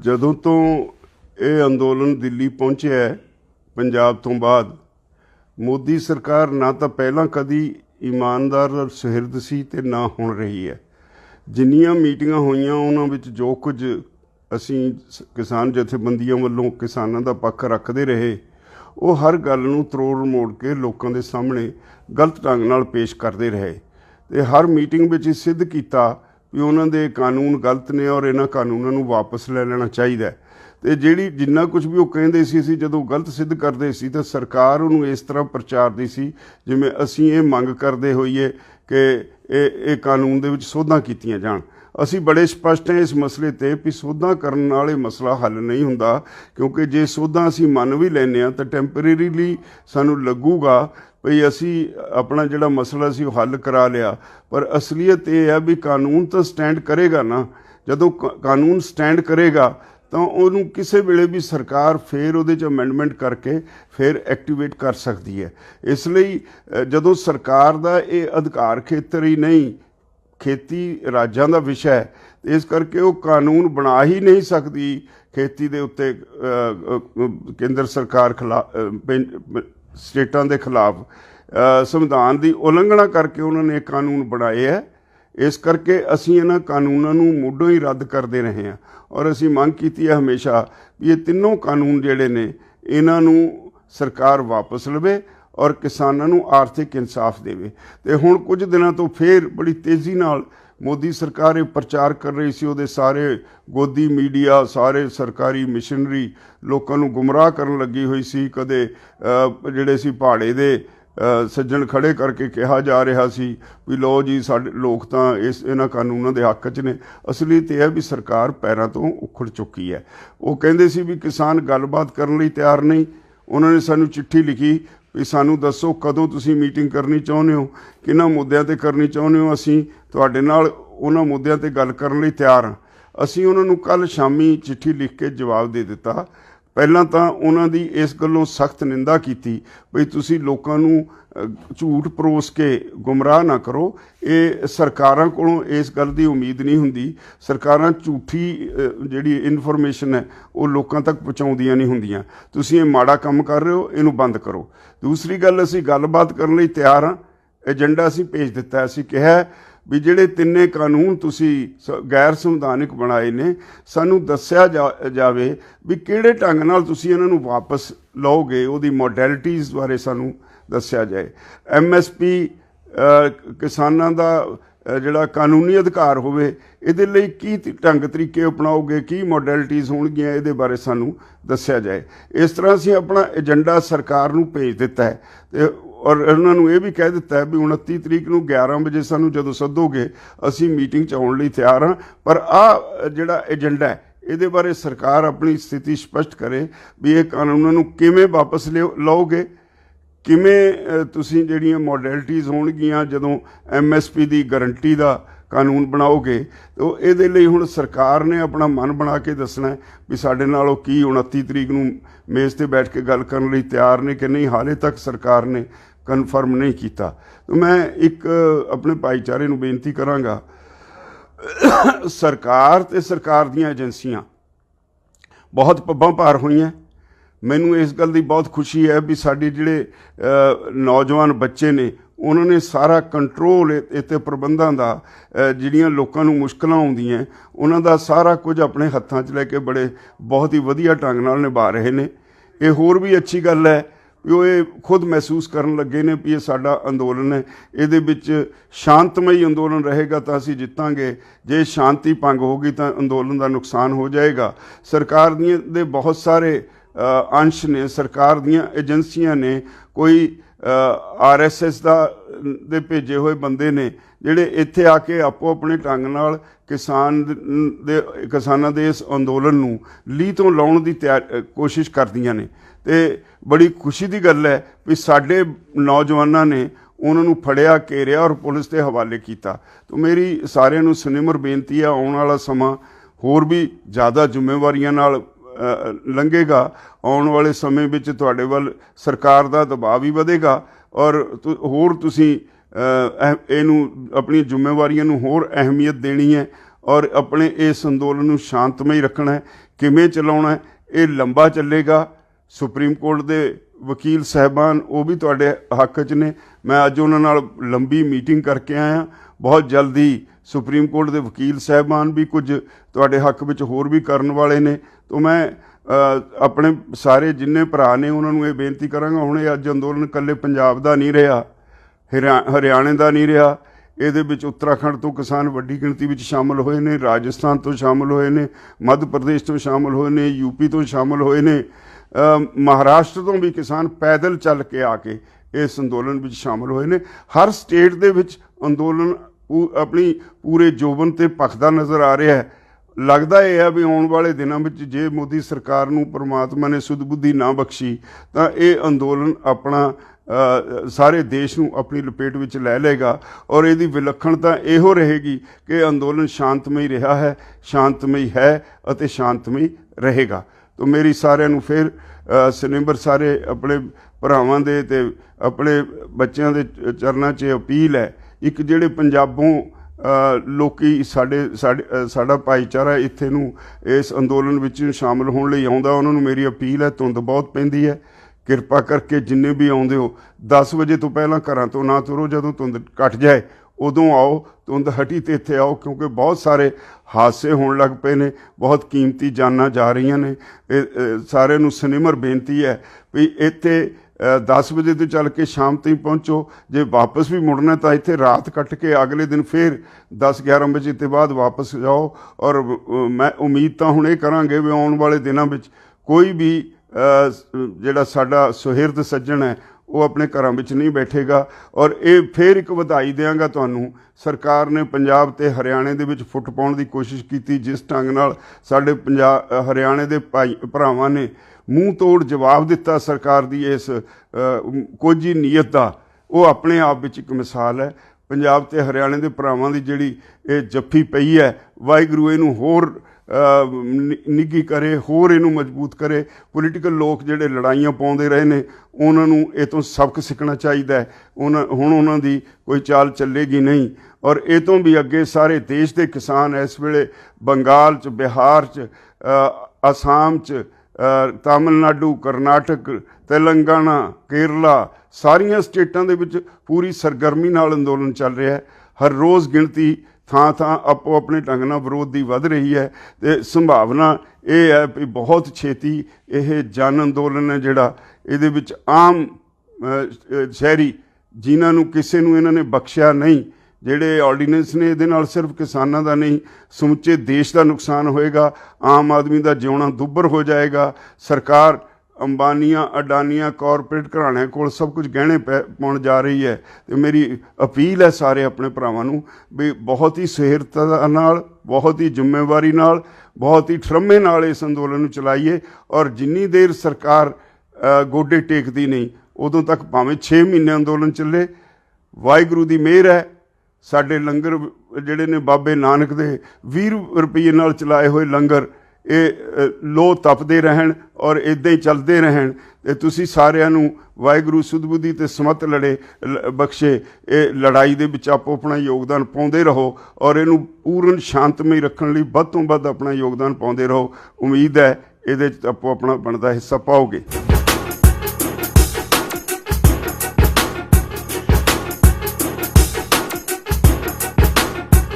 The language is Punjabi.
ਜਦੋਂ ਤੋਂ ਇਹ ਅੰਦੋਲਨ ਦਿੱਲੀ ਪਹੁੰਚਿਆ ਹੈ, ਪੰਜਾਬ ਤੋਂ ਬਾਅਦ ਮੋਦੀ ਸਰਕਾਰ ਨਾ ਤਾਂ ਪਹਿਲਾਂ ਕਦੀ ਇਮਾਨਦਾਰ ਔਰ ਸੁਹਿਰਦ ਸੀ ਤੇ ਨਾ ਹੁਣ ਰਹੀ ਹੈ। ਜਿੰਨੀਆਂ ਮੀਟਿੰਗਾਂ ਹੋਈਆਂ ਉਹਨਾਂ ਵਿੱਚ ਜੋ ਕੁਝ ਅਸੀਂ ਕਿਸਾਨ ਜਥੇਬੰਦੀਆਂ ਵੱਲੋਂ ਕਿਸਾਨਾਂ ਦਾ ਪੱਖ ਰੱਖਦੇ ਰਹੇ ਉਹ ਹਰ ਗੱਲ ਨੂੰ ਤਰੋੜ ਮੋੜ ਕੇ ਲੋਕਾਂ ਦੇ ਸਾਹਮਣੇ ਗਲਤ ਢੰਗ ਨਾਲ ਪੇਸ਼ ਕਰਦੇ ਰਹੇ। ਤੇ ਹਰ ਮੀਟਿੰਗ ਵਿੱਚ ਇਹ ਸਿੱਧ ਕੀਤਾ ਵੀ ਉਹਨਾਂ ਦੇ ਕਾਨੂੰਨ ਗਲਤ ਨੇ ਔਰ ਇਹਨਾਂ ਕਾਨੂੰਨਾਂ ਨੂੰ ਵਾਪਸ ਲੈ ਲੈਣਾ ਚਾਹੀਦਾ ਹੈ। ਤੇ ਜਿਹੜੀ ਜਿੰਨਾ ਕੁਝ ਵੀ ਉਹ ਕਹਿੰਦੇ ਸੀ, ਅਸੀਂ ਜਦੋਂ ਗਲਤ ਸਿੱਧ ਕਰਦੇ ਸੀ ਤਾਂ ਸਰਕਾਰ ਉਹਨੂੰ ਇਸ ਤਰ੍ਹਾਂ ਪ੍ਰਚਾਰਦੀ ਸੀ ਜਿਵੇਂ ਅਸੀਂ ਇਹ ਮੰਗ ਕਰਦੇ ਹੋਈਏ ਕਿ ਇਹ ਇਹ ਕਾਨੂੰਨ ਦੇ ਵਿੱਚ ਸੋਧਾਂ ਕੀਤੀਆਂ ਜਾਣ ਅਸੀਂ ਬੜੇ ਸਪਸ਼ਟ ਹਾਂ ਇਸ ਮਸਲੇ ਤੇ ਵੀ ਸੋਧਾਂ ਕਰਨ ਨਾਲ ਇਹ ਮਸਲਾ ਹੱਲ ਨਹੀਂ ਹੁੰਦਾ, ਕਿਉਂਕਿ ਜੇ ਸੋਧਾਂ ਅਸੀਂ ਮੰਨ ਵੀ ਲੈਂਦੇ ਹਾਂ ਤਾਂ ਟੈਂਪਰੇਰੀਲੀ ਸਾਨੂੰ ਲੱਗੂਗਾ ਵੀ ਅਸੀਂ ਆਪਣਾ ਜਿਹੜਾ ਮਸਲਾ ਸੀ ਉਹ ਹੱਲ ਕਰਾ ਲਿਆ। ਪਰ ਅਸਲੀਅਤ ਇਹ ਆ ਵੀ ਕਾਨੂੰਨ ਤਾਂ ਸਟੈਂਡ ਕਰੇਗਾ ਨਾ। ਜਦੋਂ ਕ- ਕਾਨੂੰਨ ਸਟੈਂਡ ਕਰੇਗਾ, ਤਾਂ ਉਹਨੂੰ ਕਿਸੇ ਵੇਲੇ ਵੀ ਸਰਕਾਰ ਫੇਰ ਉਹਦੇ 'ਚ ਅਮੈਂਡਮੈਂਟ ਕਰਕੇ ਫੇਰ ਐਕਟੀਵੇਟ ਕਰ ਸਕਦੀ ਹੈ। ਇਸ ਲਈ ਜਦੋਂ ਸਰਕਾਰ ਦਾ ਇਹ ਅਧਿਕਾਰ ਖੇਤਰ ਹੀ ਨਹੀਂ ਖੇਤੀ ਰਾਜਾਂ ਦਾ ਵਿਸ਼ਾ ਹੈ। ਇਸ ਕਰਕੇ ਉਹ ਕਾਨੂੰਨ ਬਣਾ ਹੀ ਨਹੀਂ ਸਕਦੀ ਖੇਤੀ ਦੇ ਉੱਤੇ ਕੇਂਦਰ ਸਰਕਾਰ ਖਿਲਾਫ ਸਟੇਟਾਂ ਦੇ ਖਿਲਾਫ ਸੰਵਿਧਾਨ ਦੀ ਉਲੰਘਣਾ ਕਰਕੇ ਉਹਨਾਂ ਨੇ ਕਾਨੂੰਨ ਬਣਾਏ ਹੈ। ਇਸ ਕਰਕੇ ਅਸੀਂ ਇਹਨਾਂ ਕਾਨੂੰਨਾਂ ਨੂੰ ਮੁੱਢੋਂ ਹੀ ਰੱਦ ਕਰਦੇ ਰਹੇ ਹਾਂ। ਔਰ ਅਸੀਂ ਮੰਗ ਕੀਤੀ ਹੈ ਹਮੇਸ਼ਾ ਵੀ ਇਹ ਤਿੰਨੋਂ ਕਾਨੂੰਨ ਜਿਹੜੇ ਨੇ, ਇਹਨਾਂ ਨੂੰ ਸਰਕਾਰ ਵਾਪਸ ਲਵੇ ਔਰ ਕਿਸਾਨਾਂ ਨੂੰ ਆਰਥਿਕ ਇਨਸਾਫ ਦੇਵੇ। ਤੇ ਹੁਣ ਕੁਝ ਦਿਨਾਂ ਤੋਂ ਫੇਰ ਬੜੀ ਤੇਜ਼ੀ ਨਾਲ ਮੋਦੀ ਸਰਕਾਰ ਇਹ ਪ੍ਰਚਾਰ ਕਰ ਰਹੀ ਸੀ। ਉਹਦੇ ਸਾਰੇ ਗੋਦੀ ਮੀਡੀਆ, ਸਾਰੇ ਸਰਕਾਰੀ ਮਿਸ਼ਨਰੀ ਲੋਕਾਂ ਨੂੰ ਗੁੰਮਰਾਹ ਕਰਨ ਲੱਗੀ ਹੋਈ ਸੀ। ਕਦੇ ਜਿਹੜੇ ਸੀ ਪਹਾੜੇ ਦੇ ਸੱਜਣ ਖੜੇ ਕਰਕੇ ਕਿਹਾ ਜਾ ਰਿਹਾ ਸੀ ਵੀ ਲੋ ਜੀ, ਸਾਡੇ ਲੋਕ ਤਾਂ ਇਸ, ਇਹਨਾਂ ਕਾਨੂੰਨਾਂ ਦੇ ਹੱਕ 'ਚ ਨੇ। ਅਸਲੀ ਤੇ ਇਹ ਹੈ ਵੀ ਸਰਕਾਰ ਪੈਰਾਂ ਤੋਂ ਉਖੜ ਚੁੱਕੀ ਹੈ। ਉਹ ਕਹਿੰਦੇ ਸੀ ਵੀ ਕਿਸਾਨ ਗੱਲਬਾਤ ਕਰਨ ਲਈ ਤਿਆਰ ਨਹੀਂ। ਉਹਨਾਂ ਨੇ ਸਾਨੂੰ ਚਿੱਠੀ ਲਿਖੀ ਵੀ ਸਾਨੂੰ ਦੱਸੋ ਕਦੋਂ ਤੁਸੀਂ ਮੀਟਿੰਗ ਕਰਨੀ ਚਾਹੁੰਦੇ ਹੋ ਕਿਹਨਾਂ ਮੁੱਦਿਆਂ ਤੇ ਕਰਨੀ ਚਾਹੁੰਦੇ ਹੋ ਅਸੀਂ, ਤੁਹਾਡੇ ਨਾਲ ਉਹਨਾਂ ਮੁੱਦਿਆਂ ਤੇ ਗੱਲ ਕਰਨ ਲਈ ਤਿਆਰ ਹਾਂ। ਅਸੀਂ ਉਹਨਾਂ ਨੂੰ ਕੱਲ ਸ਼ਾਮੀ ਚਿੱਠੀ ਲਿਖ ਕੇ ਜਵਾਬ ਦੇ ਦਿੱਤਾ। ਪਹਿਲਾਂ ਤਾਂ ਉਹਨਾਂ ਦੀ ਇਸ ਗੱਲੋਂ ਸਖਤ ਨਿੰਦਾ ਕੀਤੀ ਵੀ ਤੁਸੀਂ ਲੋਕਾਂ ਨੂੰ ਝੂਠ ਪਰੋਸ ਕੇ ਗੁੰਮਰਾਹ ਨਾ ਕਰੋ। ਇਹ ਸਰਕਾਰਾਂ ਕੋਲੋਂ ਇਸ ਗੱਲ ਦੀ ਉਮੀਦ ਨਹੀਂ ਹੁੰਦੀ। ਸਰਕਾਰਾਂ ਝੂਠੀ ਜਿਹੜੀ ਇਨਫੋਰਮੇਸ਼ਨ ਹੈ, ਉਹ ਲੋਕਾਂ ਤੱਕ ਪਹੁੰਚਾਉਂਦੀਆਂ ਨਹੀਂ ਹੁੰਦੀਆਂ। ਤੁਸੀਂ ਇਹ ਮਾੜਾ ਕੰਮ ਕਰ ਰਹੇ ਹੋ, ਇਹਨੂੰ ਬੰਦ ਕਰੋ। ਦੂਸਰੀ ਗੱਲ, ਅਸੀਂ ਗੱਲਬਾਤ ਕਰਨ ਲਈ ਤਿਆਰ ਹਾਂ। ਏਜੰਡਾ ਅਸੀਂ ਭੇਜ ਦਿੱਤਾ, ਅਸੀਂ ਕਿਹਾ ਵੀ ਜਿਹੜੇ ਤਿੰਨੇ ਕਾਨੂੰਨ ਤੁਸੀਂ ਸ- ਗੈਰ ਸੰਵਿਧਾਨਿਕ ਬਣਾਏ ਨੇ, ਸਾਨੂੰ ਦੱਸਿਆ ਜਾ- ਜਾਵੇ ਵੀ ਕਿਹੜੇ ਢੰਗ ਨਾਲ ਤੁਸੀਂ ਇਹਨਾਂ ਨੂੰ ਵਾਪਸ ਲਓਗੇ, ਉਹਦੀ ਮੋਡੈਲਿਟੀਜ਼ ਬਾਰੇ ਸਾਨੂੰ ਦੱਸਿਆ ਜਾਏ। ਐਮਐਸਪੀ ਕਿਸਾਨਾਂ ਦਾ ਜਿਹੜਾ ਕਾਨੂੰਨੀ ਅਧਿਕਾਰ ਹੋਵੇ, ਇਹਦੇ ਲਈ ਕੀ ਢੰਗ ਤਰੀਕੇ ਅਪਣਾਓਗੇ, ਕੀ ਮੋਡੈਲਿਟੀਜ਼ ਹੋਣਗੀਆਂ, ਇਹਦੇ ਬਾਰੇ ਸਾਨੂੰ ਦੱਸਿਆ ਜਾਏ। ਇਸ ਤਰ੍ਹਾਂ ਅਸੀਂ ਆਪਣਾ ਏਜੰਡਾ ਸਰਕਾਰ ਨੂੰ ਭੇਜ ਦਿੱਤਾ ਹੈ। ਤੇ ਔਰ ਉਹਨਾਂ ਨੂੰ ਇਹ ਵੀ ਕਹਿ ਦਿੱਤਾ ਵੀ 29 ਤਰੀਕ ਨੂੰ 11 ਵਜੇ ਸਾਨੂੰ ਜਦੋਂ ਸੱਦੋਗੇ, ਅਸੀਂ ਮੀਟਿੰਗ 'ਚ ਆਉਣ ਲਈ ਤਿਆਰ ਹਾਂ। ਪਰ ਆ ਜਿਹੜਾ ਏਜੰਡਾ ਹੈ, ਇਹਦੇ ਬਾਰੇ ਸਰਕਾਰ ਆਪਣੀ ਸਥਿਤੀ ਸਪਸ਼ਟ ਕਰੇ ਵੀ ਇਹ ਕਾਨੂੰਨਾਂ ਨੂੰ ਕਿਵੇਂ ਵਾਪਸ ਲਿਓ- ਲਓਗੇ? ਕਿਵੇਂ ਤੁਸੀਂ ਜਿਹੜੀਆਂ ਮੋਡੈਲਿਟੀਜ਼ ਹੋਣਗੀਆਂ, ਜਦੋਂ ਐਮਐਸਪੀ ਦੀ ਗਾਰੰਟੀ ਦਾ ਕਾਨੂੰਨ ਬਣਾਓਗੇ, ਤਾਂ ਇਹਦੇ ਲਈ ਹੁਣ ਸਰਕਾਰ ਨੇ ਆਪਣਾ ਮਨ ਬਣਾ ਕੇ ਦੱਸਣਾ ਵੀ ਸਾਡੇ ਨਾਲ ਉਹ ਕੀ 29 ਤਰੀਕ ਨੂੰ ਮੇਜ਼ ਤੇ ਬੈਠ ਕੇ ਗੱਲ ਕਰਨ ਲਈ ਤਿਆਰ ਨੇ ਕਿ ਨਹੀਂ, ਹਾਲੇ ਤੱਕ ਸਰਕਾਰ ਨੇ ਕਨਫਰਮ ਨਹੀਂ ਕੀਤਾ। ਮੈਂ ਇੱਕ ਆਪਣੇ ਭਾਈਚਾਰੇ ਨੂੰ ਬੇਨਤੀ ਕਰਾਂਗਾ, ਸਰਕਾਰ ਤੇ ਸਰਕਾਰ ਦੀਆਂ ਏਜੰਸੀਆਂ ਬਹੁਤ ਪੱਬਾਂ ਭਾਰ ਹੋਈਆਂ। ਮੈਨੂੰ ਇਸ ਗੱਲ ਦੀ ਬਹੁਤ ਖੁਸ਼ੀ ਹੈ ਵੀ ਸਾਡੇ ਜਿਹੜੇ ਨੌਜਵਾਨ ਬੱਚੇ ਨੇ, ਉਹਨਾਂ ਨੇ ਸਾਰਾ ਕੰਟਰੋਲ ਇੱਥੇ ਪ੍ਰਬੰਧਾਂ ਦਾ ਜਿਹੜੀਆਂ ਲੋਕਾਂ ਨੂੰ ਮੁਸ਼ਕਲਾਂ ਆਉਂਦੀਆਂ, ਉਹਨਾਂ ਦਾ ਸਾਰਾ ਕੁਝ ਆਪਣੇ ਹੱਥਾਂ 'ਚ ਲੈ ਕੇ ਬੜੇ, ਬਹੁਤ ਹੀ ਵਧੀਆ ਢੰਗ ਨਾਲ ਨਿਭਾ ਰਹੇ ਨੇ। ਇਹ ਹੋਰ ਵੀ ਅੱਛੀ ਗੱਲ ਹੈ ਵੀ ਉਹ ਇਹ ਖੁਦ ਮਹਿਸੂਸ ਕਰਨ ਲੱਗੇ ਨੇ ਵੀ ਇਹ ਸਾਡਾ ਅੰਦੋਲਨ ਹੈ। ਇਹਦੇ ਵਿੱਚ ਸ਼ਾਂਤਮਈ ਅੰਦੋਲਨ ਰਹੇਗਾ ਤਾਂ ਅਸੀਂ ਜਿੱਤਾਂਗੇ। ਜੇ ਸ਼ਾਂਤੀ ਭੰਗ ਹੋਗੀ ਤਾਂ ਅੰਦੋਲਨ ਦਾ ਨੁਕਸਾਨ ਹੋ ਜਾਏਗਾ। ਸਰਕਾਰ ਦੀਆਂ ਦੇ ਬਹੁਤ ਸਾਰੇ ਅੰਸ਼ ਨੇ, ਸਰਕਾਰ ਦੀਆਂ ਏਜੰਸੀਆਂ ਨੇ ਕੋਈ ਆਰਐਸਐਸ ਦਾ ਦੇ ਭੇਜੇ ਹੋਏ ਬੰਦੇ ਨੇ, ਜਿਹੜੇ ਇੱਥੇ ਆ ਕੇ ਆਪੋ ਆਪਣੇ ਢੰਗ ਨਾਲ ਕਿਸਾਨ ਦੇ ਕਿਸਾਨਾਂ ਦੇ ਇਸ ਅੰਦੋਲਨ ਨੂੰ ਲੀਹ ਤੋਂ ਲਾਉਣ ਦੀ ਤਿਆਰ ਕੋਸ਼ਿਸ਼ ਕਰਦੀਆਂ ਨੇ। ਤੇ ਬੜੀ ਖੁਸ਼ੀ ਦੀ ਗੱਲ ਹੈ ਵੀ ਸਾਡੇ ਨੌਜਵਾਨਾਂ ਨੇ ਉਹਨਾਂ ਨੂੰ ਫੜਿਆ, ਘੇਰਿਆ ਔਰ ਪੁਲਿਸ ਦੇ ਹਵਾਲੇ ਕੀਤਾ। ਤਾਂ ਮੇਰੀ ਸਾਰਿਆਂ ਨੂੰ ਸੁਨਿਮਰ ਬੇਨਤੀ ਹੈ ਆਉਣ ਵਾਲਾ ਸਮਾਂ ਹੋਰ ਵੀ ਜ਼ਿਆਦਾ ਜ਼ਿੰਮੇਵਾਰੀਆਂ ਨਾਲ ਲੰਘੇਗਾ ਆਉਣ ਵਾਲੇ ਸਮੇਂ ਵਿੱਚ ਤੁਹਾਡੇ ਵੱਲ ਸਰਕਾਰ ਦਾ ਦਬਾਅ ਵੀ ਵਧੇਗਾ ਔਰ ਤੁ- ਹੋਰ ਤੁਸੀਂ ਅ, ਇਹਨੂੰ ਆਪਣੀ ਜ਼ਿੰਮੇਵਾਰੀਆਂ ਨੂੰ ਹੋਰ ਅਹਿਮੀਅਤ ਦੇਣੀ ਹੈ ਔਰ ਆਪਣੇ ਇਸ ਅੰਦੋਲਨ ਨੂੰ ਸ਼ਾਂਤਮਈ ਰੱਖਣਾ ਹੈ। ਕਿਵੇਂ ਚਲਾਉਣਾ ਹੈ ਇਹ ਲੰਬਾ ਚੱਲੇਗਾ। ਸੁਪਰੀਮ ਕੋਰਟ ਦੇ ਵਕੀਲ ਸਹਿਬਾਨ ਉਹ ਵੀ ਤੁਹਾਡੇ ਹੱਕ 'ਚ ਨੇ। ਮੈਂ ਅੱਜ ਉਹਨਾਂ ਨਾਲ ਲੰਬੀ ਮੀਟਿੰਗ ਕਰਕੇ ਆਇਆ। ਬਹੁਤ ਜਲਦੀ ਸੁਪਰੀਮ ਕੋਰਟ ਦੇ ਵਕੀਲ ਸਹਿਬਾਨ ਵੀ ਕੁਝ ਤੁਹਾਡੇ ਹੱਕ ਵਿੱਚ ਹੋਰ ਵੀ ਕਰਨ ਵਾਲੇ ਨੇ। ਤੋਂ ਮੈਂ ਆਪਣੇ ਸਾਰੇ ਜਿੰਨੇ ਭਰਾ ਨੇ, ਉਹਨਾਂ ਨੂੰ ਇਹ ਬੇਨਤੀ ਕਰਾਂਗਾ, ਹੁਣ ਇਹ ਅੱਜ ਅੰਦੋਲਨ ਇਕੱਲੇ ਪੰਜਾਬ ਦਾ ਨਹੀਂ ਰਿਹਾ, ਹਰਿਆ- ਹਰਿਆਣੇ ਦਾ ਨਹੀਂ ਰਿਹਾ। ਇਹਦੇ ਵਿੱਚ ਉੱਤਰਾਖੰਡ ਤੋਂ ਕਿਸਾਨ ਵੱਡੀ ਗਿਣਤੀ ਵਿੱਚ ਸ਼ਾਮਲ ਹੋਏ ਨੇ, ਰਾਜਸਥਾਨ ਤੋਂ ਸ਼ਾਮਲ ਹੋਏ ਨੇ, ਮੱਧ ਪ੍ਰਦੇਸ਼ ਤੋਂ ਸ਼ਾਮਲ ਹੋਏ ਨੇ ਯੂਪੀ ਤੋਂ ਸ਼ਾਮਲ ਹੋਏ ਨੇ ਮਹਾਰਾਸ਼ਟਰ ਤੋਂ ਵੀ ਕਿਸਾਨ ਪੈਦਲ ਚੱਲ ਕੇ ਆ ਕੇ ਇਸ ਅੰਦੋਲਨ ਵਿੱਚ ਸ਼ਾਮਲ ਹੋਏ ਨੇ। ਹਰ ਸਟੇਟ ਦੇ ਵਿੱਚ ਅੰਦੋਲਨ ਪੂ- ਆਪਣੀ ਪੂਰੇ ਜੋਬਨ ਤੇ ਭਖਦਾ ਨਜ਼ਰ ਆ ਰਿਹਾ ਹੈ। ਲੱਗਦਾ ਇਹ ਹੈ ਵੀ ਆਉਣ ਵਾਲੇ ਦਿਨਾਂ ਵਿੱਚ ਜੇ ਮੋਦੀ ਸਰਕਾਰ ਨੂੰ ਪਰਮਾਤਮਾ ਨੇ ਸੁਧ ਬੁੱਧੀ ਨਾ ਬਖਸ਼ੀ ਤਾਂ ਇਹ ਅੰਦੋਲਨ ਆਪਣਾ ਸਾਰੇ ਦੇਸ਼ ਨੂੰ ਆਪਣੀ ਲਪੇਟ ਵਿੱਚ ਲੈ ਲਏਗਾ ਔਰ ਇਹਦੀ ਵਿਲੱਖਣਤਾ ਇਹੋ ਰਹੇਗੀ ਕਿ ਅੰਦੋਲਨ ਸ਼ਾਂਤਮਈ ਰਿਹਾ ਹੈ ਸ਼ਾਂਤਮਈ ਹੈ ਅਤੇ ਸ਼ਾਂਤਮਈ ਰਹੇਗਾ। ਤਾਂ ਮੇਰੀ ਸਾਰਿਆਂ ਨੂੰ ਫਿਰ ਅ, ਸਾਰੇ ਆਪਣੇ ਭਰਾਵਾਂ ਦੇ ਤੇ ਆਪਣੇ ਬੱਚਿਆਂ ਦੇ ਚਰਨਾਂ 'ਚ ਅਪੀਲ ਹੈ ਇੱਕ ਜਿਹੜੇ ਪੰਜਾਬੋਂ ਅ, ਲੋਕੀ ਸਾਡੇ ਸਾਡੇ ਸਾਡਾ ਭਾਈਚਾਰਾ ਇੱਥੇ ਨੂੰ ਇਸ ਅੰਦੋਲਨ ਵਿੱਚ ਸ਼ਾਮਲ ਹੋਣ ਲਈ ਆਉਂਦਾ ਉਹਨਾਂ ਨੂੰ ਮੇਰੀ ਅਪੀਲ ਹੈ ਧੁੰਦ ਬਹੁਤ ਪੈਂਦੀ ਹੈ। ਕਿਰਪਾ ਕਰਕੇ ਜਿੰਨੇ ਵੀ ਆਉਂਦੇ ਹੋ 10 ਵਜੇ ਤੋਂ ਪਹਿਲਾਂ ਘਰਾਂ ਤੋਂ ਨਾ ਤੁਰੋ ਜਦੋਂ ਧੁੰਦ ਘਟ ਜਾਏ ਉਦੋਂ ਆਓ ਧੁੰਦ ਹਟੀ ਤੇ ਇੱਥੇ ਆਓ ਕਿਉਂਕਿ ਬਹੁਤ ਸਾਰੇ ਹਾਦਸੇ ਹੋਣ ਲੱਗ ਪਏ ਨੇ ਬਹੁਤ ਕੀਮਤੀ ਜਾਨਾਂ ਜਾ ਰਹੀਆਂ ਨੇ। ਇਹ, ਸਾਰਿਆਂ ਨੂੰ ਸਿਨੇਮਰ ਬੇਨਤੀ ਹੈ ਵੀ ਇੱਥੇ 10 ਵਜੇ ਤੋਂ ਚੱਲ ਕੇ ਸ਼ਾਮ ਤਾਈਂ ਪਹੁੰਚੋ। ਜੇ ਵਾਪਸ ਵੀ ਮੁੜਨਾ ਤਾਂ ਇੱਥੇ ਰਾਤ ਕੱਟ ਕੇ ਅਗਲੇ ਦਿਨ ਫੇਰ 10 11 ਵਜੇ ਤੋਂ ਬਾਅਦ ਵਾਪਸ ਜਾਓ। ਔਰ ਮੈਂ ਉਮੀਦ ਤਾਂ ਹੁਣ ਇਹ ਕਰਾਂਗੇ ਵੀ ਆਉਣ ਵਾਲੇ ਦਿਨਾਂ ਵਿੱਚ ਕੋਈ ਵੀ ਜਿਹੜਾ ਸਾਡਾ ਸੁਹਿਰਦ ਸੱਜਣ ਹੈ ਉਹ ਆਪਣੇ ਘਰਾਂ ਵਿੱਚ ਨਹੀਂ ਬੈਠੇਗਾ ਔਰ ਇਹ ਫੇਰ ਇੱਕ ਵਧਾਈ ਦਿਆਂਗਾ ਤੁਹਾਨੂੰ। ਸਰਕਾਰ ਨੇ ਪੰਜਾਬ ਤੇ ਹਰਿਆਣੇ ਦੇ ਵਿੱਚ ਫੁੱਟ ਪਾਉਣ ਦੀ ਕੋਸ਼ਿਸ਼ ਕੀਤੀ ਜਿਸ ਢੰਗ ਨਾਲ ਸਾਡੇ ਪੰਜਾਬ ਹਰਿਆਣੇ ਦੇ ਭਾਈ ਭਰਾਵਾਂ ਨੇ ਮੂੰਹ ਤੋੜ ਜਵਾਬ ਦਿੱਤਾ ਸਰਕਾਰ ਦੀ ਇਸ ਅ, ਕੋਝੀ ਨੀਅਤ ਦਾ। ਉਹ ਆਪਣੇ ਆਪ ਵਿੱਚ ਇੱਕ ਮਿਸਾਲ ਹੈ। ਪੰਜਾਬ ਤੇ ਹਰਿਆਣੇ ਦੇ ਭਰਾਵਾਂ ਦੀ ਜਿਹੜੀ ਇਹ ਜੱਫੀ ਪਈ ਹੈ ਵਾਹਿਗੁਰੂ ਇਹਨੂੰ ਹੋਰ ਅ, ਨਿ- ਨਿੱਘੀ ਕਰੇ ਹੋਰ ਇਹਨੂੰ ਮਜ਼ਬੂਤ ਕਰੇ। ਪੋਲੀਟੀਕਲ ਲੋਕ ਜਿਹੜੇ ਲੜਾਈਆਂ ਪਾਉਂਦੇ ਰਹੇ ਨੇ ਉਹਨਾਂ ਨੂੰ ਇਹ ਤੋਂ ਸਬਕ ਸਿੱਖਣਾ ਚਾਹੀਦਾ ਹੈ। ਉਹਨਾਂ ਹੁਣ ਉਹਨਾਂ ਦੀ ਕੋਈ ਚਾਲ ਚੱਲੇਗੀ ਨਹੀਂ। ਔਰ ਇਹ ਤੋਂ ਵੀ ਅੱਗੇ ਸਾਰੇ ਦੇਸ਼ ਦੇ ਕਿਸਾਨ ਇਸ ਵੇਲੇ ਬੰਗਾਲ ਚ ਬਿਹਾਰ ਚ ਅਸਾਮ ਚ ਤਾਮਿਲਨਾਡੂ ਕਰਨਾਟਕ ਤੇਲੰਗਾਨਾ ਕੇਰਲਾ ਸਾਰੀਆਂ ਸਟੇਟਾਂ ਦੇ ਵਿੱਚ ਪੂਰੀ ਸਰਗਰਮੀ ਨਾਲ ਅੰਦੋਲਨ ਚੱਲ ਰਿਹਾ ਹੈ। ਹਰ ਰੋਜ਼ ਗਿਣਤੀ ਥਾਂ ਥਾਂ ਆਪੋ ਆਪਣੇ ਢੰਗ ਨਾਲ ਵਿਰੋਧ ਦੀ ਵੱਧ ਰਹੀ ਹੈ ਤੇ ਸੰਭਾਵਨਾ ਇਹ ਹੈ ਵੀ ਬਹੁਤ ਛੇਤੀ ਇਹ ਜਨ ਅੰਦੋਲਨ ਹੈ ਜਿਹੜਾ ਇਹਦੇ ਵਿੱਚ ਆਮ ਸ਼ਹਿਰੀ ਜਿਨ੍ਹਾਂ ਨੂੰ ਕਿਸੇ ਨੂੰ ਇਹਨਾਂ ਨੇ ਬਖਸ਼ਿਆ ਨਹੀਂ, ਜਿਹੜੇ ਆਰਡੀਨੈਂਸ ਨੇ ਇਹਦੇ ਨਾਲ ਸਿਰਫ ਕਿਸਾਨਾਂ ਦਾ ਨਹੀਂ, ਸਮੁੱਚੇ ਦੇਸ਼ ਦਾ ਨੁਕਸਾਨ ਹੋਏਗਾ, ਆਮ ਆਦਮੀ ਦਾ ਜਿਉਣਾ ਦੁੱਭਰ ਹੋ ਜਾਏਗਾ, ਸਰਕਾਰ ਅੰਬਾਨੀਆਂ, ਅਡਾਨੀਆਂ ਕਾਰਪੋਰੇਟ ਘਰਾਣਿਆਂ ਕੋਲ ਸਭ ਕੁਝ ਗਹਿਣੇ ਪੈ- ਪਾਉਣ ਜਾ ਰਹੀ ਹੈ ਤੇ ਮੇਰੀ ਅਪੀਲ ਹੈ ਸਾਰੇ ਆਪਣੇ ਭਰਾਵਾਂ ਨੂੰ ਵੀ ਬਹੁਤ ਹੀ ਸਿਹਰਤਾ ਨਾਲ, ਬਹੁਤ ਹੀ ਜ਼ਿੰਮੇਵਾਰੀ ਨਾਲ, ਬਹੁਤ ਹੀ ਠਰਮੇ ਨਾਲ ਇਸ ਅੰਦੋਲਨ ਨੂੰ ਚਲਾਈਏ ਔਰ ਜਿੰਨੀ ਦੇਰ ਸਰਕਾਰ ਗੋਡੇ ਟੇਕਦੀ ਨਹੀਂ, ਉਦੋਂ ਤੱਕ ਭਾਵੇਂ 6 ਮਹੀਨੇ ਅੰਦੋਲਨ ਚੱਲੇ। ਵਾਹਿਗੁਰੂ ਦੀ ਮਿਹਰ ਹੈ, ਸਾਡੇ ਲੰਗਰ ਜਿਹੜੇ ਨੇ ਬਾਬੇ ਨਾਨਕ ਦੇ 20 ਰੁਪਏ ਨਾਲ ਚਲਾਏ ਹੋਏ ਲੰਗਰ ਇਹ ਅ, ਲੋ ਤਪਦੇ ਰਹਿਣ ਔਰ ਇਦਾਂ ਹੀ ਚੱਲਦੇ ਰਹਿਣ ਤੇ ਤੁਸੀਂ ਸਾਰਿਆਂ ਨੂੰ ਵਾਹਿਗੁਰੂ ਸੁਧ ਬੁੱਧੀ ਤੇ ਸਮਤ ਲੜੇ ਲ- ਬਖਸ਼ੇ। ਇਹ ਲੜਾਈ ਦੇ ਵਿੱਚ ਆਪੋ ਆਪਣਾ ਯੋਗਦਾਨ ਪਾਉਂਦੇ ਰਹੋ ਔਰ ਇਹਨੂੰ ਪੂਰਨ ਸ਼ਾਂਤਮਈ ਰੱਖਣ ਲਈ ਵੱਧ ਤੋਂ ਵੱਧ ਆਪਣਾ ਯੋਗਦਾਨ ਪਾਉਂਦੇ ਰਹੋ। ਉਮੀਦ ਹੈ ਇਹਦੇ ਚ ਆਪੋ ਆਪਣਾ ਬਣਦਾ ਹਿੱਸਾ ਪਾਓਗੇ।